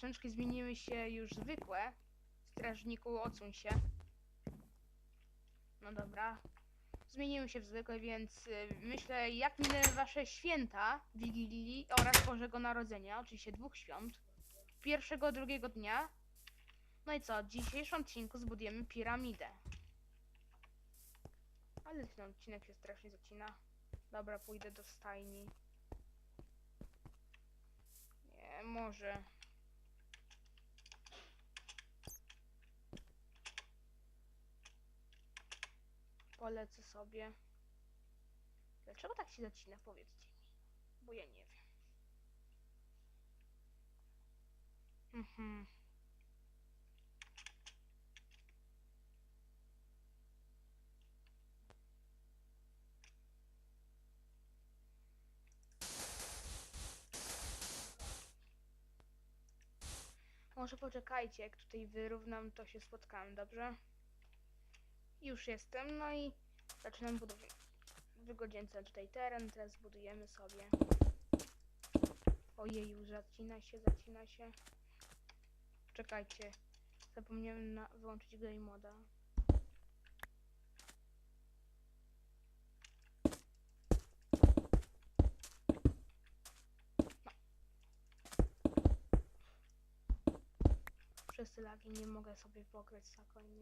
skrzyneczki zmieniły się już zwykłe. Strażniku, odsuń się. No dobra. Zmieniły się w zwykłe, więc y, myślę, jak minęły wasze święta Wigilii oraz Bożego Narodzenia, oczywiście dwóch świąt. Pierwszego, drugiego dnia. No i co, w dzisiejszym odcinku zbudujemy piramidę. Ale ten odcinek się strasznie zacina. Dobra, pójdę do stajni. Nie, może. Polecę sobie. Dlaczego tak się zacina? Powiedzcie mi. Bo ja nie wiem. Mhm. Może poczekajcie, jak tutaj wyrównam, to się spotkamy, dobrze? Już jestem, no i zaczynam budowę. Wygodzięcę tutaj teren, teraz budujemy sobie. Ojeju, zacina się, zacina się. Czekajcie, zapomniałem na, wyłączyć game moda. Przez te lagi nie mogę sobie pograć spokojnie.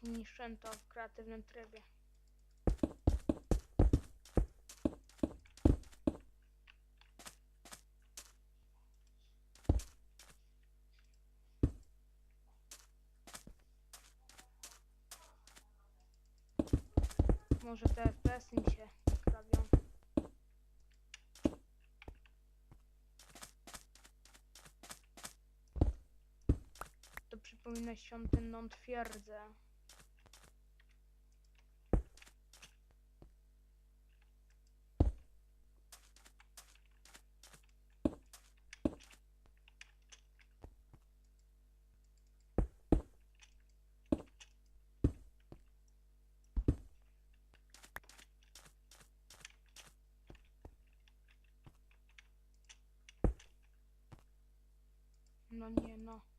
Coś niszczę to w kreatywnym trybie. Może te FPS mi się robią. To przypomina świątynną twierdzę. No nie no.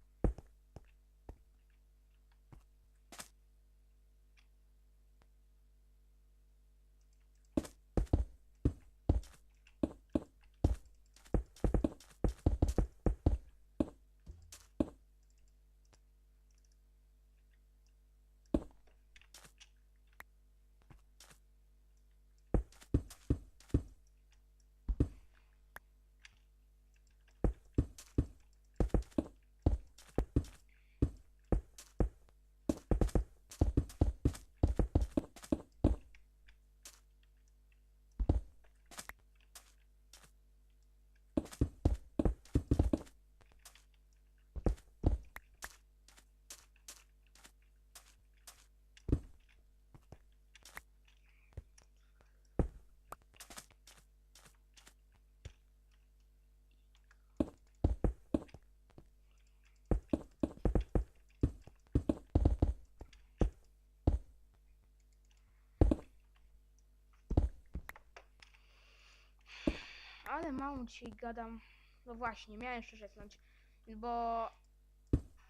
Ale mało dzisiaj gadam. No właśnie, miałem jeszcze rzecznąć. Bo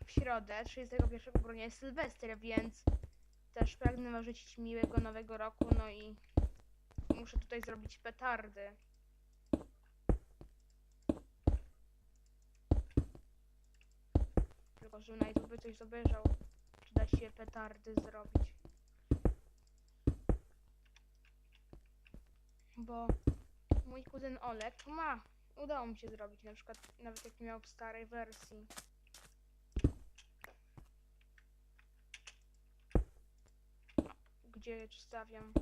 w środę, 31 grudnia jest Sylwester, więc też pragnę życzyć miłego nowego roku, no i muszę tutaj zrobić petardy. Tylko, że na YouTube coś obejrzał, czy da się petardy zrobić. Bo mój kuzyn Olek ma. Udało mi się zrobić, na przykład nawet jak miał w starej wersji. Gdzie stawiam?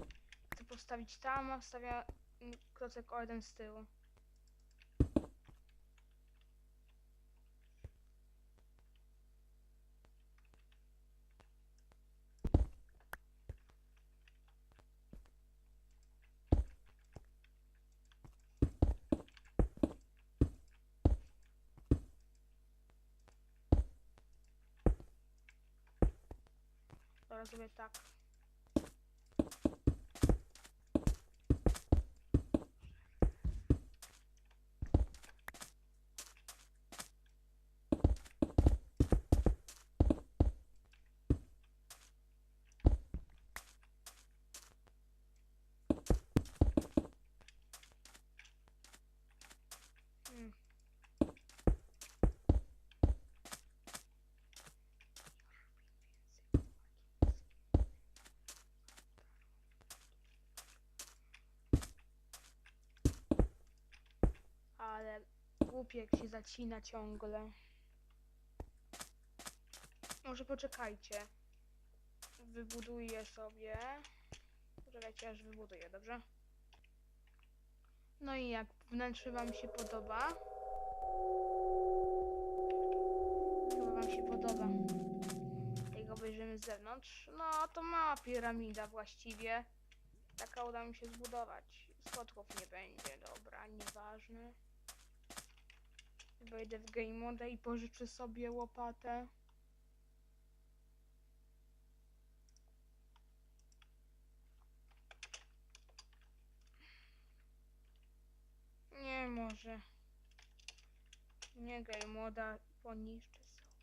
Chcę postawić tam, a wstawia mm, klocek o jeden z tyłu. Dobra, tak. Hmm. Ale głupie jak się zacina ciągle. Może poczekajcie. Wybuduję sobie. Poczekajcie aż wybuduję, dobrze? No i jak wnętrze wam się podoba? Chyba wam się podoba. Jak obejrzymy z zewnątrz. No to mała piramida właściwie. Taka uda mi się zbudować. Schodków nie będzie, dobra, nieważne. Wejdę w game mode i pożyczę sobie łopatę. Nie może. Nie game moda poniszczę sobie.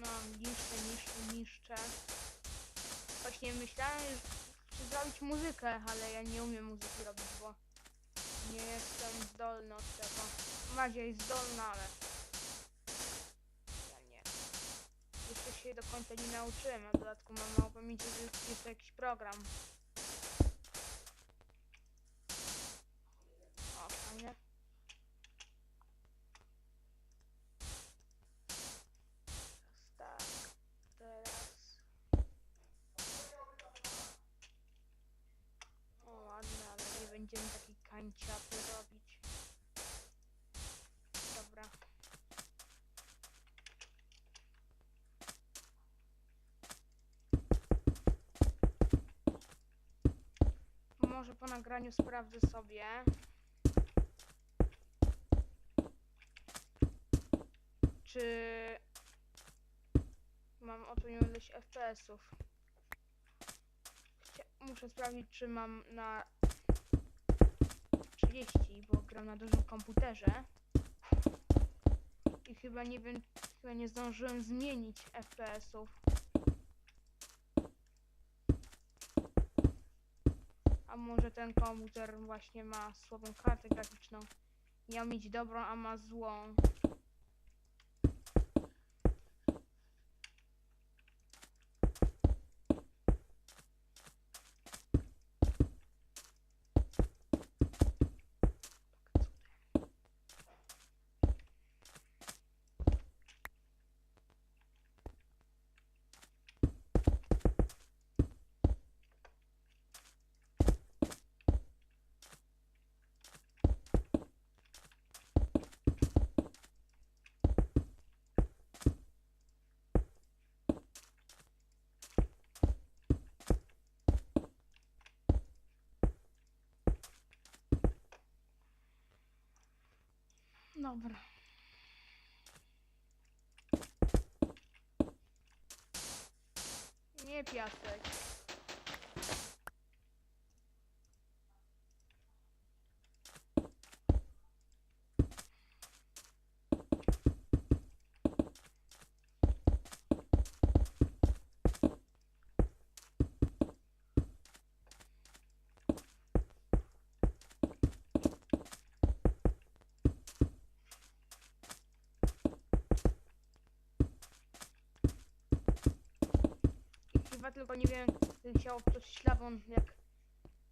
No, niszczę, niszczę, niszczę. Właśnie myślałem, czy zrobić muzykę, ale ja nie umiem muzyki robić, bo nie jestem zdolny od tego. Madzia jest zdolna, ale ja nie. Jeszcze się do końca nie nauczyłem, a w dodatku mam mało pamięci, że jest jeszcze jakiś program. O, fajnie. Teraz tak, teraz... O, ładne, ale nie będziemy takiej kanciapy robić. Dobra. Może po nagraniu sprawdzę sobie. Czy mam odpowiednią ilość FPS-ów. Muszę sprawdzić, czy mam na 30, bo gram na dużym komputerze. I chyba nie wiem, chyba nie zdążyłem zmienić FPS-ów. A może ten komputer właśnie ma słabą kartę graficzną. Miał mieć dobrą, a ma złą. Dobra. Nie piasek. Tylko nie wiem, gdy chciało wtoczyć lawą, jak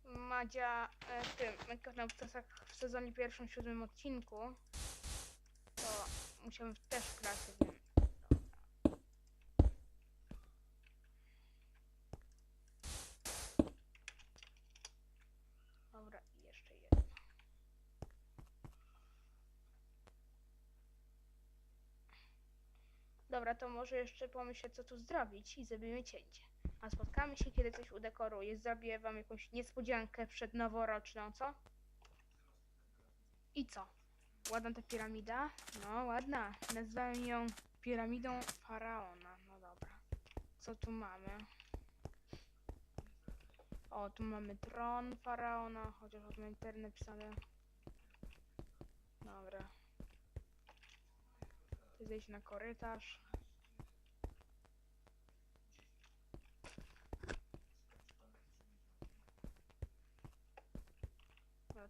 Madzia e, w tym, na w, sezonie pierwszym, siódmym odcinku, to musiałem też klasie, więc. Dobra, to może jeszcze pomyślę, co tu zrobić i zrobimy cięcie. A spotkamy się, kiedy coś udekoruję. Zrobię wam jakąś niespodziankę przed noworoczną, co? I co? Ładna ta piramida? No, ładna. Nazwałem ją piramidą faraona. No dobra. Co tu mamy? O, tu mamy tron faraona, chociaż od internet napisane. Dobra. Zejść na korytarz.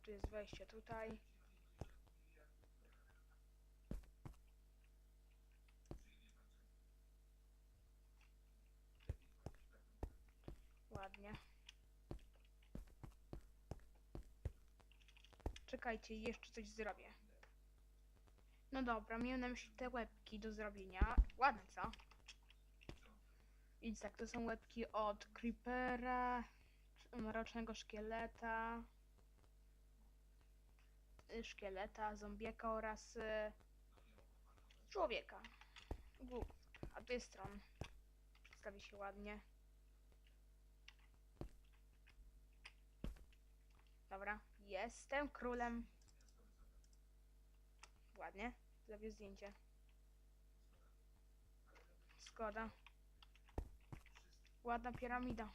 Tu jest wejście tutaj. Ładnie. Czekajcie, jeszcze coś zrobię. No dobra, miałem na myśli te łebki do zrobienia. Ładne, co? Więc tak, to są łebki od Creepera, mrocznego szkieleta, szkieleta, zombieka oraz y, człowieka. A tu jest stron. Przedstawi się ładnie. Dobra, jestem królem. Ładnie. Zrobię zdjęcie. Zgoda. Ładna piramida.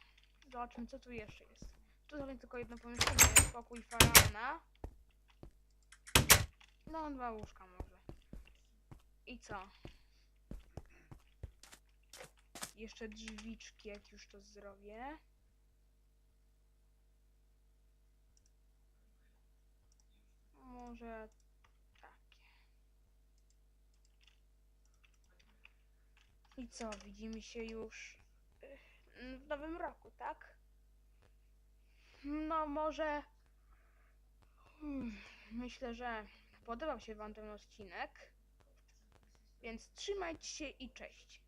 Zobaczmy, co tu jeszcze jest. Tu sobie tylko jedno pomieszczenie. Pokój faraona. No, dwa łóżka może. I co? Jeszcze drzwiczki, jak już to zrobię. Może takie. I co, widzimy się już y, w nowym roku, tak? No może hmm, myślę, że podobał się wam ten odcinek. Więc trzymajcie się i cześć.